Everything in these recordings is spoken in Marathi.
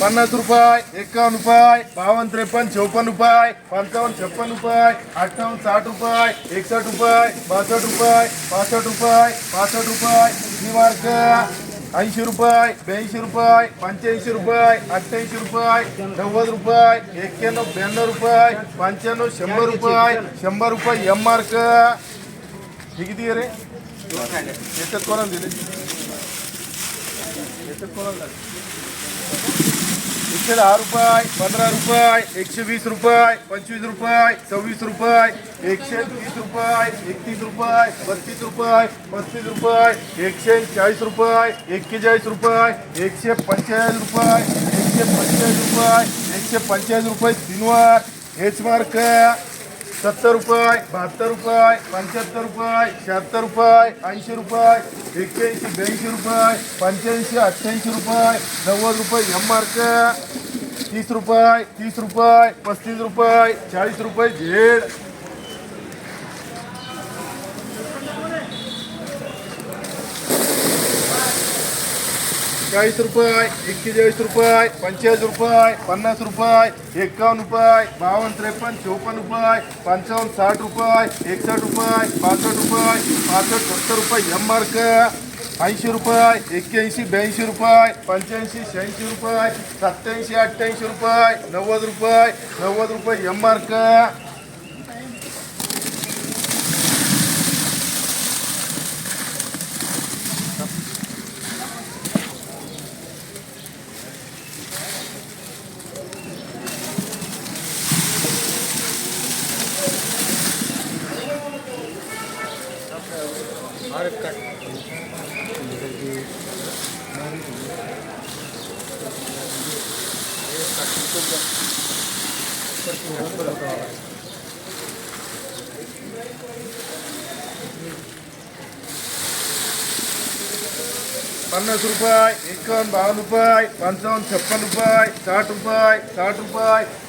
पन्नास रुपये एकावन्न रुपये बावन्न त्रेपन्न चौपन्न रुपये पंचावन्न छप्पन्न रुपये अठ्ठावन्न साठ रुपये एकसष्ट रुपये बासष्ट रुपये पासष्ट रुपये पासष्ट रुपये निमार्क ऐंशी रुपये ब्याऐंशी रुपये पंच्याऐंशी रुपये अठ्ठ्याऐंशी रुपये नव्वद रुपये एक्क्याण्णव ब्याण्णव रुपये पंच्याण्णव शंभर रुपये शंभर रुपये एम मार्क हे किती आहे रे याच्यात कोणाला दिले याच्यात कोणाला दिले? एकशे दहा रुपये पंधरा रुपये एकशे वीस रुपये पंचवीस रुपये सव्वीस रुपये एकशे तीस रुपये एकतीस रुपये बत्तीस रुपये पस्तीस रुपये एकशे चाळीस रुपये एक्केचाळीस रुपये एकशे पंचेचाळीस रुपये एकशे पंचेचाळीस रुपये एकशे पंचेचाळीस रुपये तीनवर. हेच मार्क सत्तर रुपये बहात्तर रुपये पंच्याहत्तर रुपये शहात्तर रुपये ऐंशी रुपये एक्क्याऐंशी ब्याऐंशी रुपये पंच्याऐंशी अठ्ठ्याऐंशी रुपये नव्वद रुपये एम मार्क तीस रुपये तीस रुपये पस्तीस रुपये चाळीस रुपये झेड चाळीस रुपये एक्केचाळीस रुपये पंचेचाळीस रुपये पन्नास रुपये एकावन्न रुपये बावन्न त्रेपन्न चौपन्न रुपये पंचावन्न साठ रुपये एकसष्ट रुपये पासष्ट रुपये पासष्ट सत्तर रुपये एम मार्क ऐंशी रुपये एक्क्याऐंशी ब्याऐंशी रुपये पंच्याऐंशी शहाऐंशी रुपये सत्याऐंशी अठ्ठ्याऐंशी रुपये नव्वद रुपये नव्वद रुपये एम मार्क पन्नास रुपये एकावन्न बावन्न रुपये पंचावन्न छप्पन रुपये साठ रुपये साठ रुपये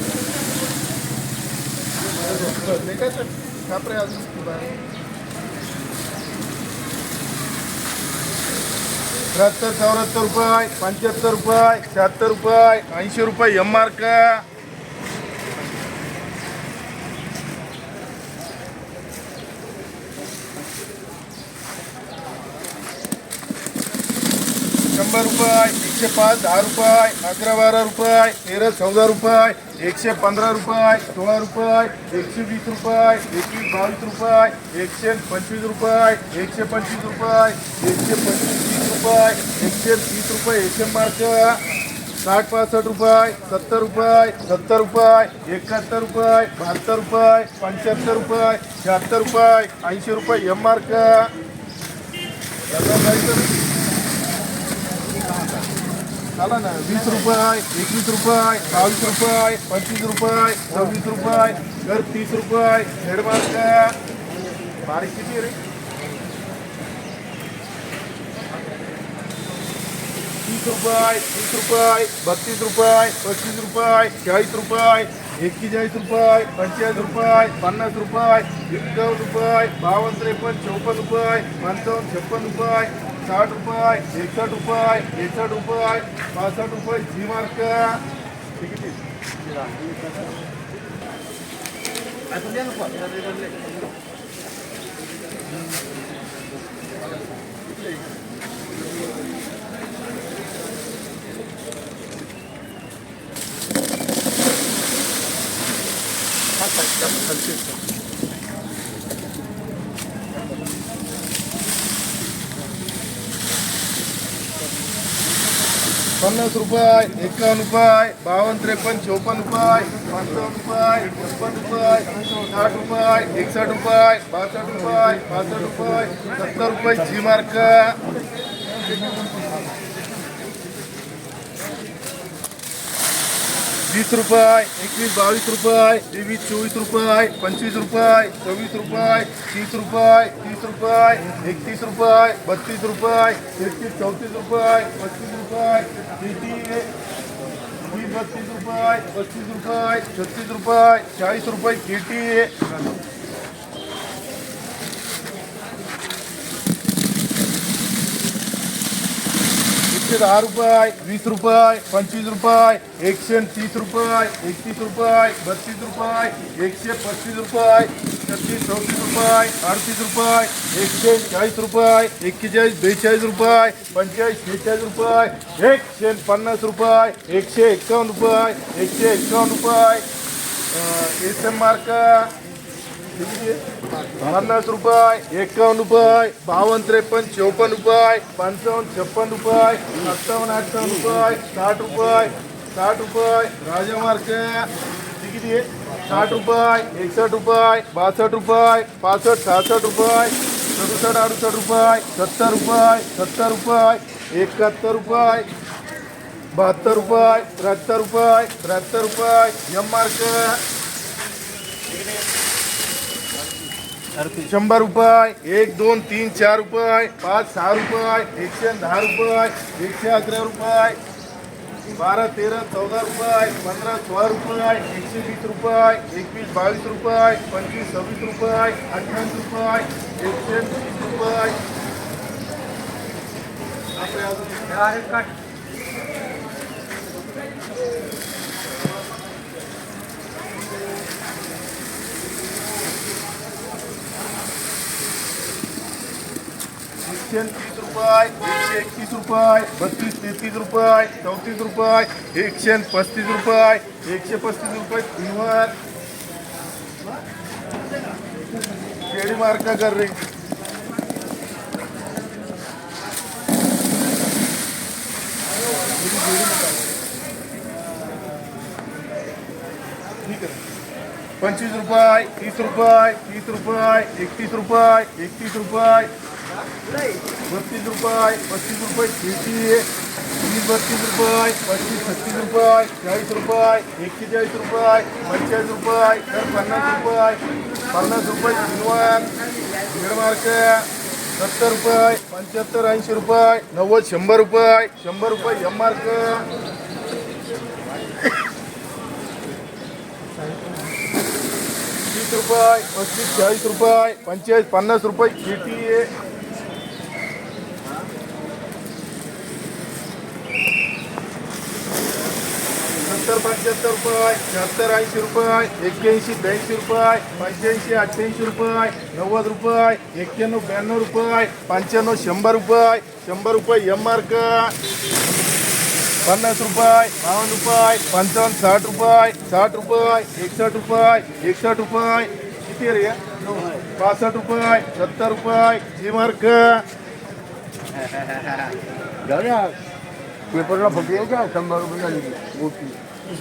नाही काय तर अजून त्र्याहत्तर चौऱ्याहत्तर रुपये पंच्याहत्तर रुपये शहात्तर रुपये ऐंशी रुपये एम आर का शंभर रुपये एकशे पाच दहा रुपये अकरा बारा रुपये तेरा चौदा रुपये एकशे पंधरा रुपये सोळा रुपये एकशे वीस रुपये एकवीस बावीस रुपये एकशे पंचवीस रुपये एकशे पंचवीस रुपये एकशे पंचवीस तीस रुपये एकशे तीस रुपये एकशे मार्क साठ पासष्ट रुपये सत्तर रुपये सत्तर रुपये एकाहत्तर रुपये बहात्तर रुपये पंच्याहत्तर रुपये शहात्तर रुपये ऐंशी रुपये एम मार्क याचा चला ना वीस रुपये, एकवीस रुपये, बावीस रुपये, पंचवीस रुपये, सव्वीस रुपये दर तीस रुपये हेडमार्क बारीक किती रे? तीस रुपये तीस रुपये, बत्तीस रुपये, पस्तीस रुपये, चाळीस रुपये, एक्केचाळीस रुपये, पंचेचाळीस रुपये, पन्नास रुपये, एकावन्न रुपये, बावन्न त्रेपन्न, चौपन्न रुपये, पंचावन्न छप्पन रुपये. साठ रुपये एकसष्ट रुपये एकसठ रुपये पासष्ट रुपये जी मार्क Thank you. પન્નાસ રૂપાય, એકાવન રૂપાય, બાવન, ત્રેપન, ચોપન રૂપાય પંચાવન રૂપાય, પચપન રૂપાય, સાઠ રૂપાય, એકસઠ રૂપાય, બાસઠ રૂપાય બાસઠ રૂપાય, સત્તર રૂપાય જી માર્કા वीस रुपये एकवीस बावीस रुपये तेवीस चोवीस रुपये पंचवीस रुपये चौवीस रुपये, तीस रुपये तीस रुपये एकतीस रुपये, बत्तीस रुपये तेहतीस चौतीस रुपये, पच्चीस रुपये तेतीस बत्तीस रुपये, पच्चीस रुपये, छत्तीस रुपये, चालीस रुपये, केटी। एकशे दहा रुपये, वीस रुपये, पंचवीस रुपये, एकशे तीस रुपये, एकतीस रुपये, बत्तीस रुपये, एकशे पस्तीस रुपये, छत्तीस चौतीस रुपये, अडतीस रुपये, एकशे चाळीस रुपये, एक्केचाळीस, बेचाळीस रुपये, पंचेचाळीस शेहेचाळीस रुपये, एकशे पन्नास रुपये, एकशे एक्कावन्न रुपये, एकशे एक्कावन्न रुपये. एस एम मार्क पन्नास रुपये एकावन्न रुपये बावन्न त्रेपन्न चौपन्न रुपये पंचावन्न छप्पन रुपये सत्तावन्न अठ्ठावन्न रुपये साठ रुपये साठ रुपये राजमार्ग किती आहे साठ रुपये एकसष्ट रुपये बासष्ट रुपये पासष्ट सहासष्ट रुपये सदुसष्ट अडुसष्ट रुपये सत्तर रुपये सत्तर रुपये एकाहत्तर रुपये बहात्तर रुपये त्र्याहत्तर रुपये त्र्याहत्तर रुपये एम मार्क. शंभर रुपये एक दोन तीन चार रुपये पाच सहा रुपये एकशे दहा रुपये एकशे अकरा रुपये बारा तेरा चौदा रुपये पंधरा सोळा रुपये एकशे वीस रुपये एकवीस बावीस रुपये पंचवीस सव्वीस रुपये अठ्ठावीस रुपये एकशे तीस रुपये. एकशे तीस रुपये एकशे एकतीस रुपये बत्तीस तेहतीस रुपये चौतीस रुपये एकशे पस्तीस रुपये एकशे पस्तीस रुपये तीनवर. केळी मार्का कर रे. ठीक आहे. पंचवीस रुपये तीस रुपये तीस रुपये एकतीस रुपये एकतीस रुपये. बत्तीस रुपये, पस्तीस रुपये शेती तीस, बत्तीस रुपये, पस्तीस, छत्तीस रुपये, चाळीस रुपये एक्केचाळीस रुपये, पंचेचाळीस रुपये, तर पन्नास रुपये पन्नास रुपये तीनवार मार्क, सत्तर रुपये, पंच्याहत्तर, ऐंशी रुपये, नव्वद, शंभर रुपये शंभर रुपये एम मार्क. तीस रुपये, पस्तीस, चाळीस रुपये, पंचेचाळीस, पन्नास रुपये शेती सत्तर, पंच्याहत्तर रुपये, शहात्तर, ऐंशी रुपये, एक्क्याऐंशी, ब्याऐंशी रुपये, पंच्याऐंशी, अठ्ठ्याऐंशी रुपये, नव्वद रुपये, एक्क्याण्णव, ब्याण्णव रुपये, पंच्याण्णव, शंभर रुपये शंभर रुपये एम मार्क पन्नास रुपये, बावन्न रुपये, पंचावन्न, साठ रुपये साठ रुपये एकसष्ट रुपये एकसष्ट रुपये, किती रे पासष्ट रुपये, सत्तर रुपये जी मार्क पेपरला फक्त यायच्या शंभर रुपये मोठी. Thank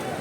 you.